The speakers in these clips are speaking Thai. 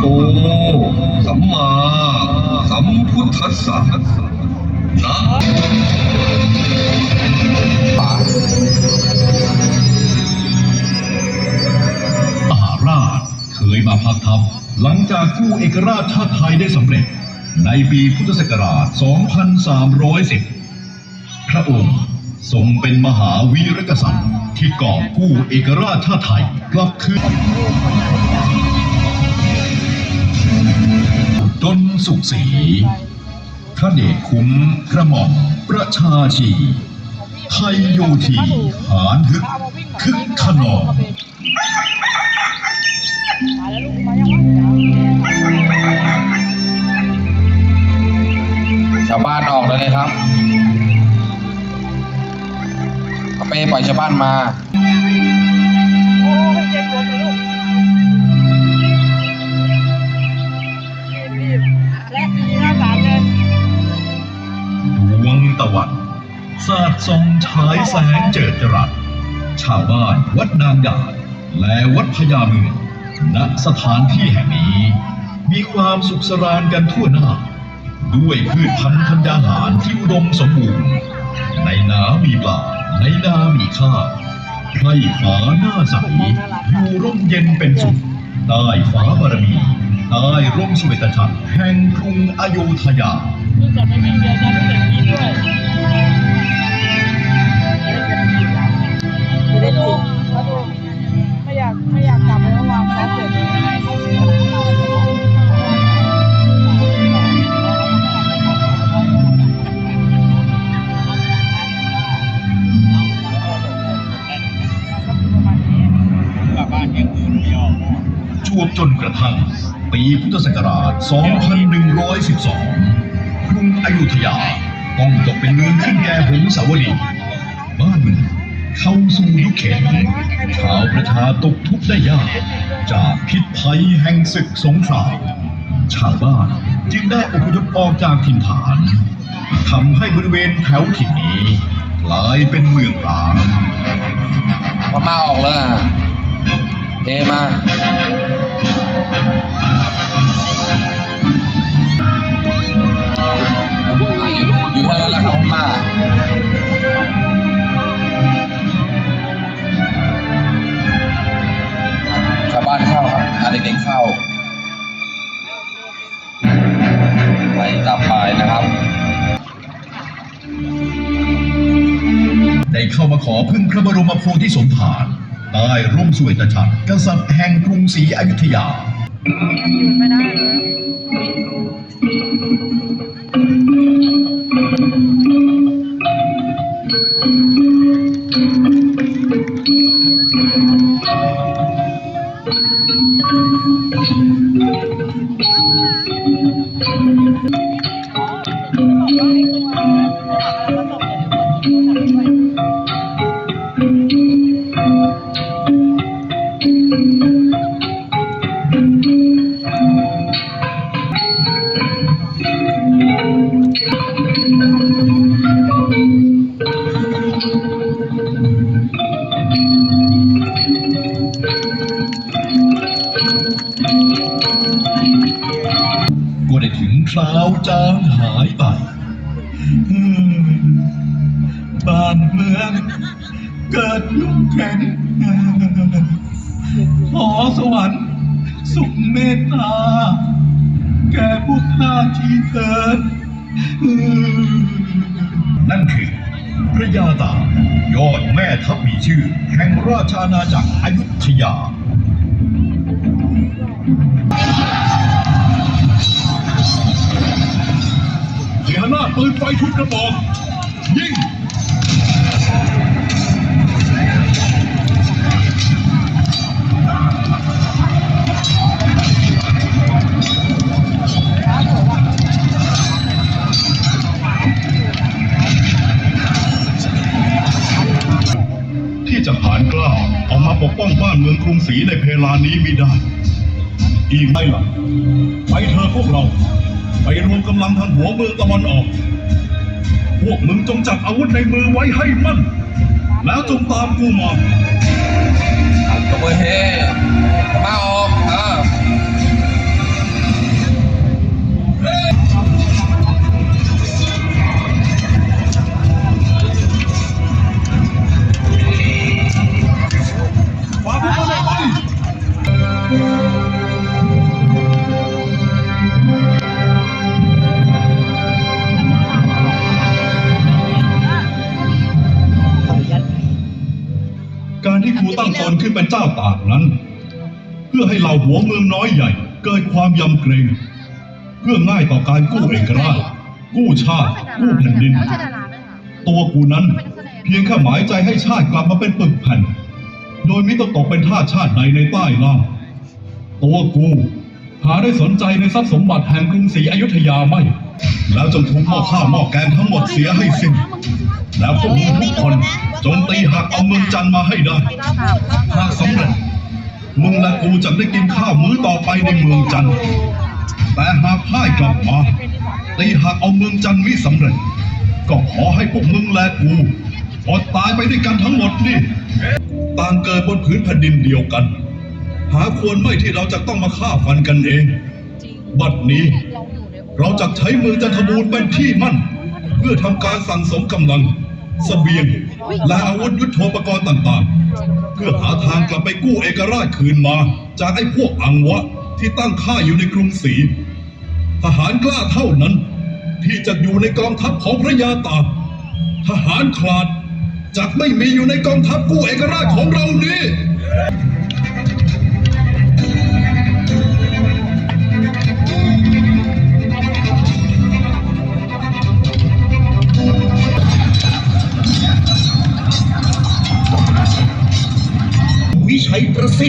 โต สัมมาสัมพุทธัสสะนะมหาราชเคยมาพักทัพหลังจากกู้เอกราชชาติไทยได้สำเร็จ ในปีพุทธศักราช 2310 พระองค์ทรงเป็นมหาวีรกษัตริย์ที่กอบกู้เอกราชชาติไทยกลับคืน ดนสุขศรีพระเดชคุ้มกระหม่อมประชาชีไทยโยธีหานฮึกคึกขนองมาแล้วลูกมายังวะชาวบ้านออกเลยเลยครับเอาเป้ปล่อยชาวบ้านมา ตะวันสาดส่องฉายแสงเจิดจรัส ชาวบ้านวัดนางดาดและวัดพญาเมืองณสถานที่แห่งนี้ มีความสุขสรานกันทั่วหน้า ด้วยพืชพันธุ์ธัญญาหารที่อุดมสมบูรณ์ ในนามีปลาในนามีข้าวไพร่ฟ้าหน้าใสอยู่ร่มเย็นเป็นสุขใต้ฟ้าบารมีใต้ร่มสเวตฉัตรแห่งกรุงอโยธยา ลูกจะไม่มีเยอะนกเด็กดีด้วยจะได้จริงแล้วดูไม่อยากไม่อยากกลับไปเมื่อวานเขาเสร็จจวบจนกระทั่งปีพุทธศักราช 2112 รุงอยุธยา ต้องตกเป็นเมืองขึ้นแก่หงสาวดี บ้านเมืองเข้าสู่ยุคเข็นชาวประชาตกทุกข์ได้ยาก จากพิษภัยแห่งศึกสงครามชาวบ้านจึงได้อพยพออกจากถิ่นฐานทำให้บริเวณแถวถิ่นนี้กลายเป็นเมืองร้างพม่าออกเลยเทมา ได้เข้ามาขอพึ่งพระบรมโพธิสมภารใต้ร่มสวยตฉัตรกษัตริย์แห่งกรุงศรีอยุธยายุดไม่ได้เลย จางหายไปบ้านเมืองเกิดยุ่งแข็งขอสวรรค์สุขเมตตา แก่พวกข้าที่เกิดนั่นคือพระยาตายอดแม่ทัพมีชื่อ แห่งราชอาณาจักรอยุธยา หน้าปืนไฟทุกกระบอก ยิงที่จะหารกล้าออกมาปกป้องบ้านเมืองกรุงศรีในเพลานี้มิได้ อีกไม่หลังไปเถอะพวกเรา ไปรวมกำลังทางหัวเมืองตะวันออก พวกมึงจงจับอาวุธในมือไว้ให้มั่น แล้วจงตามกูมา ตัวเฮมาออกเออ ตั้งตนขึ้นเป็นเจ้าตากนั้น เพื่อให้เหล่าหัวเมืองน้อยใหญ่ เกิดความยำเกรง เพื่อง่ายต่อการกู้เอกราชกู้ชาติกู้แผ่นดินไม่ใช่ดาราไหมคะตัวกูนั้นเป็นนักแสดงเพียงแค่หมายใจให้ชาติกลับมาเป็นปึกแผ่น โดยไม่ต้องตกเป็นทาสชาติใดในใต้ล่างตัวกู หาได้สนใจในทรัพย์สมบัติแห่งกรุงศรีอยุธยาไม่ แล้วจงทุบหม้อข้าวหม้อแกงทั้งหมดเสียให้สิ้น แล้วพวกมึงทุกคนจงตีหักเอาเมืองจันทร์มาให้ได้หาสำเร็จมึงและกูจะได้กินข้าวมื้อต่อไปในเมืองจันทร์แต่หากพ่ายกลับมาตีหักเอาเมืองจันทร์มิสำเร็จ ก็ขอให้พวกมึงและกูอดตายไปด้วยกันทั้งหมดนี่ต่างเกิดบนผืนแผ่นดินเดียวกัน หาควรไม่ที่เราจะต้องมาฆ่าฟันกันเอง บัดนี้ เราจะใช้เมืองจันทบูรณ์เป็นที่มั่น เพื่อทำการสั่งสมกำลังเสบียงและอาวุธยุทโธปกรณ์ต่างๆ เพื่อหาทางกลับไปกู้เอกราชคืนมา จากไอ้พวกอังวะที่ตั้งค่ายอยู่ในกรุงศรีทหารกล้าเท่านั้น ที่จะอยู่ในกองทัพของพระยาตากทหารขลาดจะไม่มีอยู่ในกองทัพกู้เอกราชของเรานี้ วิ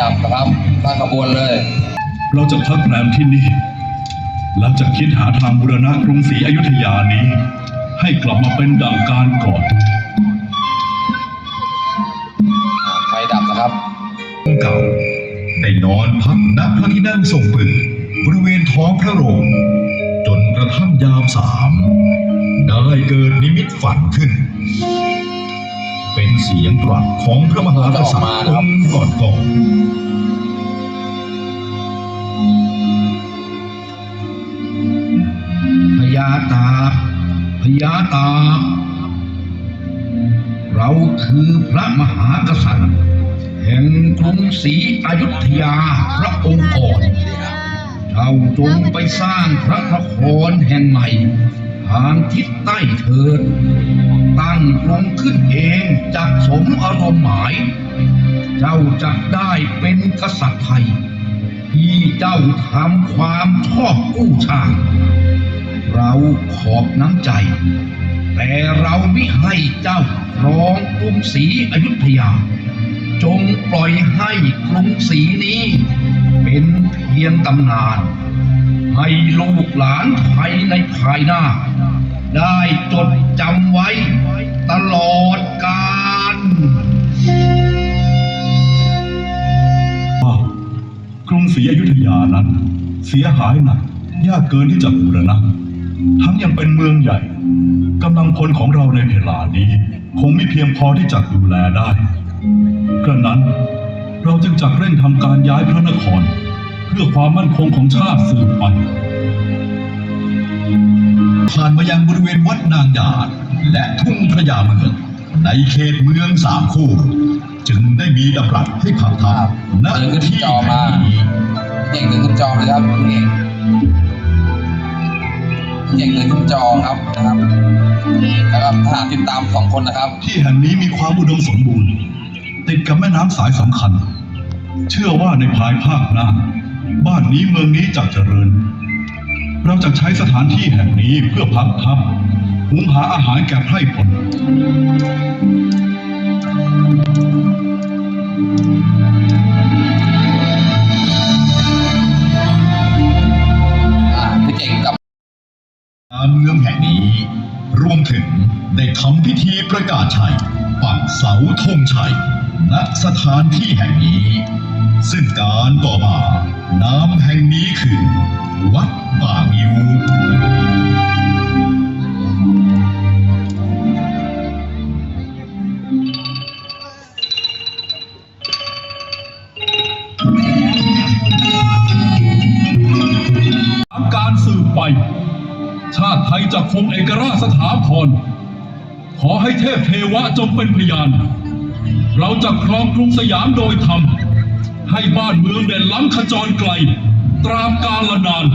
ดับนะครับตั้งขบวนเลย เราจะพักแรมที่นี่และจะคิดหาทางบูรณะกรุงศรีอยุธยานี้ ให้กลับมาเป็นดังการก่อนไฟดับนะครับเก่าได้นอนพักณพระที่นั่งทรงปืนบริเวณท้องพระโรงจนกระทั่งยามสาม ได้เกิดนิมิตฝันขึ้น เป็นเสียงตรัสของพระมหากษัตริย์องค์ก่อนก่อนพญาตาพญาตา เราคือพระมหากษัตริย์ แห่งกรุงศรีอยุธยาพระองค์ก่อนเจ้าจงไปสร้างพระนครแห่งใหม่ทางทิศใต้เถิด ตั้งกรุงขึ้นเองจากสมอารมณ์หมาย เจ้าจะได้เป็นกษัตริย์ไทย ที่เจ้าทำความชอบกู้ชาติเราขอบน้ำใจ แต่เราไม่ให้เจ้าครองกรุงศรีอยุธยา จงปล่อยให้กรุงศรีนี้ เป็นเพียงตำนาน ให้ลูกหลานไทยในภายหน้า ได้จดจำไว้ตลอดกาลกรุงศรีอยุธยานั้น เสียหายหนักยากเกินที่จะบูรณะทั้งยังเป็นเมืองใหญ่กำลังพลของเราในเวลานี้ คงไม่เพียงพอที่จะดูแลได้กระนั้นเราจึงจักเร่งทำการย้ายพระนคร เพื่อความมั่นคงของชาติสืบไปผ่านมายังบริเวณวัดนางดาดและทุ่งพระยาเมือง ในเขตเมืองสามคู่ จึงได้มีดำรัสให้พักทัพณเดินขึ้นที่จอมาแห่งนี้เก่งเดินขึ้นจอเลยครับเก่งเก่งเดินขึ้นจอครับนะครับแล้วก็ทหารติดตามสองคนนะครับ ที่แห่งนี้มีความอุดมสมบูรณ์ ติดกับแม่น้ำสายสำคัญ เชื่อว่าในภายภาคหน้า บ้านนี้เมืองนี้จะเจริญ เราจะใช้สถานที่แห่งนี้เพื่อพักทับหุงหาอาหารแก่ไพร่พลเก่เมืองแห่งนี้ รวมถึงได้ทำพิธีประกาศชัย ปักเสาธงชัย ณสถานที่แห่งนี้ ซึ่งการต่อมานามแห่งนี้คือ วัดป่างิวการสืบไป ชาติไทยจะคงเอกราชสถาพร ขอให้เทพเทวะจงเป็นพยาน เราจะครองกรุงสยามโดยธรรม ให้บ้านเมืองเด่นล้ำขจรไกล ตราบกาลนาน